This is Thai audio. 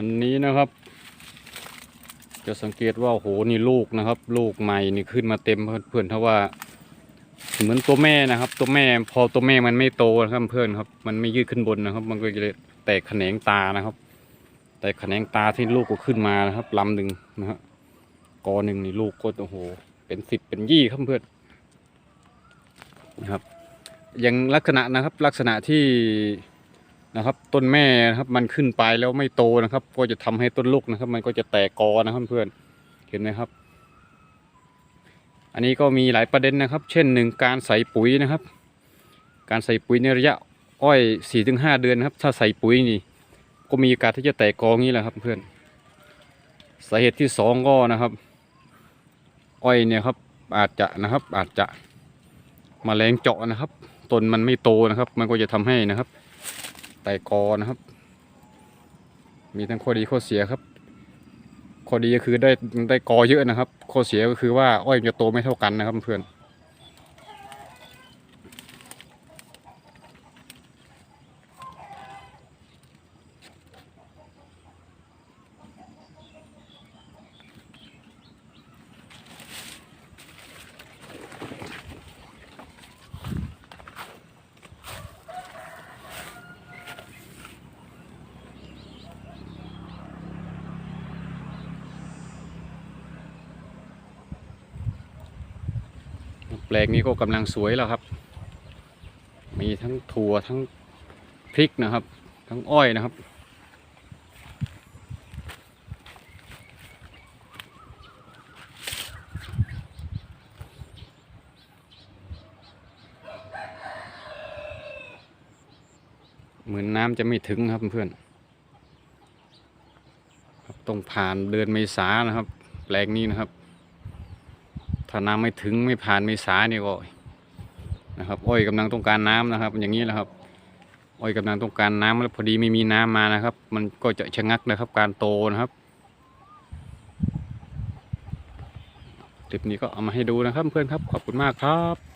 อันนี้นะครับ จะสังเกตว่าโหนี่ลูกนะครับ ลูกใหม่นี่ขึ้นมาเต็มเพื่อนๆถ้าว่า เหมือนตัวแม่นะครับ ตัวแม่พอตัวแม่มันไม่โตนะครับเพื่อนครับ มันไม่ยืดขึ้นบนนะครับ มันก็จะแตกแขนงตานะครับ แตกแขนงตาที่ลูกก็ขึ้นมานะครับลำหนึ่งนะฮะกอหนึ่งนี่ลูกก็โอ้โห เป็นสิบเป็นยี่ครับเพื่อนนะครับอย่างลักษณะนะครับลักษณะที่ นะครับ ต้นแม่นะครับมันขึ้นไปแล้วไม่โตนะครับ ก็จะทำให้ต้นลูกนะครับ มันก็จะแตกกอนะครับเพื่อนเห็นไหมครับ อันนี้ก็มีหลายประเด็นนะครับ เช่นหนึ่งการใส่ปุ๋ยนะครับ การใส่ปุ๋ยในระยะอ้อยสี่ถึงห้าเดือนนะครับ ถ้าใส่ปุ๋ยนี่ก็มีโอกาสที่จะแตกกองนี้แหละครับเพื่อนสาเหตุที่สองก็นะครับอ้อยเนี่ยครับอาจจะนะครับอาจจะมาแมลงเจาะนะครับต้นมันไม่โตนะครับ มันก็จะทำให้นะครับ ไตกกอนะครับ มีทั้งข้อดีข้อเสียครับ ข้อดีก็คือได้ได้กอเยอะนะครับ ข้อเสียก็คือว่าอ้อยจะโตไม่เท่ากันนะครับเพื่อน แปลงนี้ก็กำลังสวยแล้วครับ มีทั้งถั่วทั้งพริกนะครับ ทั้งอ้อยนะครับ เหมือนน้ำจะไม่ถึงครับเพื่อนต้องผ่านเดือนเมษานะครับ แปลงนี้นะครับ ถ้าน้ำไม่ถึงไม่ผ่านไม่สาเนี่ยก็นะครับอ้อยกำลังต้องการน้ำนะครับ อย่างนี้แหละครับ อ้อยกำลังต้องการน้ำแล้วพอดีไม่มีน้ำมานะครับ มันก็จะชะงักนะครับ การโตนะครับคลิปนี้ก็เอามาให้ดูนะครับเพื่อนครับขอบคุณมากครับ